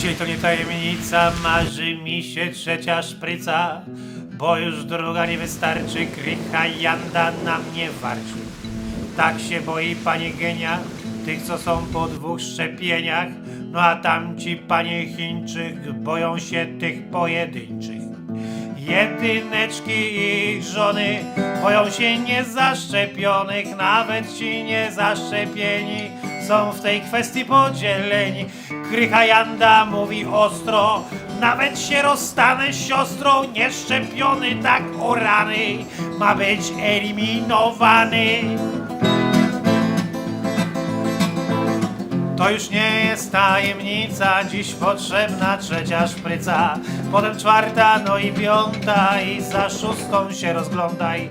Dzisiaj to nie tajemnica, marzy mi się trzecia szpryca, bo już druga nie wystarczy, krycha janda na mnie warczy. Tak się boi panie genia, tych co są po dwóch szczepieniach, no a tamci panie Chińczyk boją się tych pojedynczych. Jedyneczki i ich żony boją się niezaszczepionych, nawet ci niezaszczepieni są w tej kwestii podzieleni. Krycha Janda mówi ostro, nawet się rozstanę z siostrą, nieszczepiony tak o rany ma być eliminowany. To już nie jest tajemnica, dziś potrzebna trzecia szpryca, potem czwarta, no i piąta i za szóstą się rozglądaj.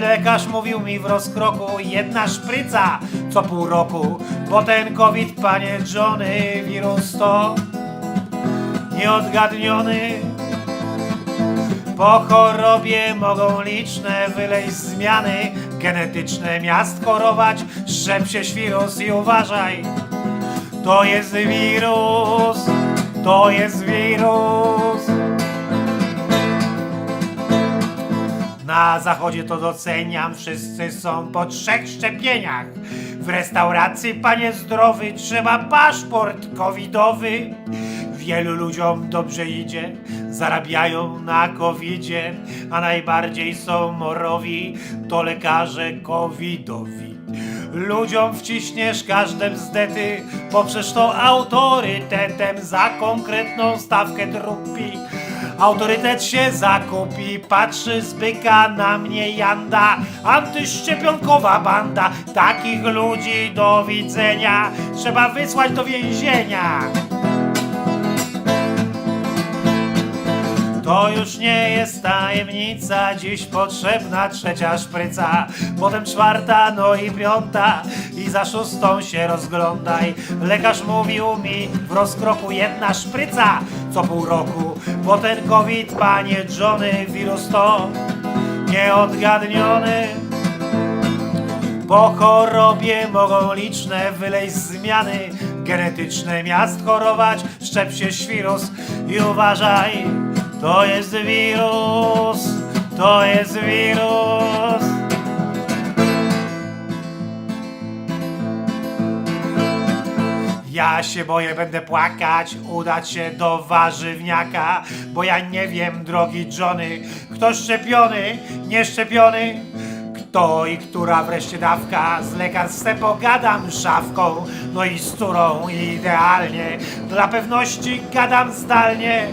Lekarz mówił mi w rozkroku, jedna szpryca co pół roku, bo ten COVID, panie Johnny, wirus to nieodgadniony. Po chorobie mogą liczne wylejść zmiany genetyczne miast chorować, szczep się świrus i uważaj. To jest wirus, to jest wirus. Na zachodzie to doceniam, wszyscy są po trzech szczepieniach. W restauracji, panie zdrowy, trzeba paszport covidowy. Wielu ludziom dobrze idzie, zarabiają na covidzie, a najbardziej są morowi, to lekarze covidowi. Ludziom wciśniesz każde bzdety, poprzez to autorytetem za konkretną stawkę trupi. Autorytet się zakupi, patrzy z byka na mnie janda, antyszczepionkowa banda. Takich ludzi do widzenia trzeba wysłać do więzienia. To już nie jest tajemnica, dziś potrzebna trzecia szpryca, potem czwarta, no i piąta i za szóstą się rozglądaj. Lekarz mówił mi w rozkroku jedna szpryca co pół roku, bo ten COVID, panie Johnny, wirus to nieodgadniony. Po chorobie mogą liczne wylejść zmiany genetyczne miast chorować, szczep się świrus i uważaj, to jest wirus, to jest wirus. Ja się boję, będę płakać, udać się do warzywniaka, bo ja nie wiem, drogi Johnny, kto szczepiony, nieszczepiony, kto i która wreszcie dawka, z lekarstwem pogadam szafką, no i z którą idealnie, dla pewności gadam zdalnie.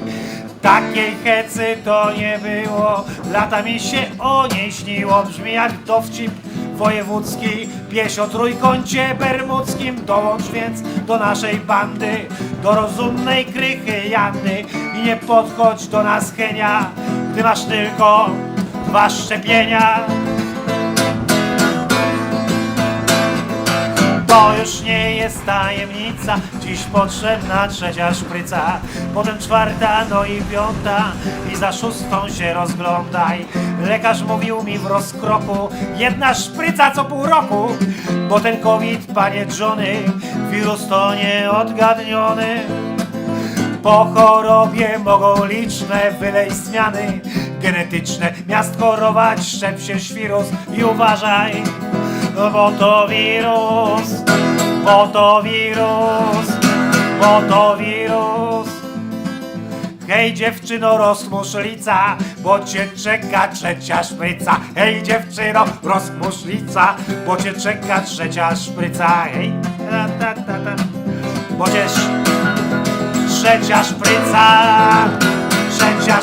Takiej hecy to nie było, lata mi się o niej śniło, brzmi jak dowcip wojewódzki, pieś o trójkącie bermudzkim, dołącz więc do naszej bandy, do rozumnej krychy Janny i nie podchodź do nas Henia, gdy masz tylko dwa szczepienia. To już nie jest tajemnica, dziś potrzebna trzecia szpryca, potem czwarta, no i piąta i za szóstą się rozglądaj. Lekarz mówił mi w rozkroku, jedna szpryca co pół roku, bo ten COVID, panie Johnny, wirus to nieodgadniony. Po chorobie mogą liczne wylejść zmiany genetyczne, miast chorować, szczep się świrus i uważaj, bo to wirus, bo wirus, wirus. Hej dziewczyno, rozmusz lica, bo cię czeka trzecia szpryca. Hej dziewczyno, rozmusz lica, bo cię czeka trzecia szpryca. Hej, ta, ta, ta, ta. bo cię trzecia szpryca, trzecia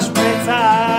szpryca.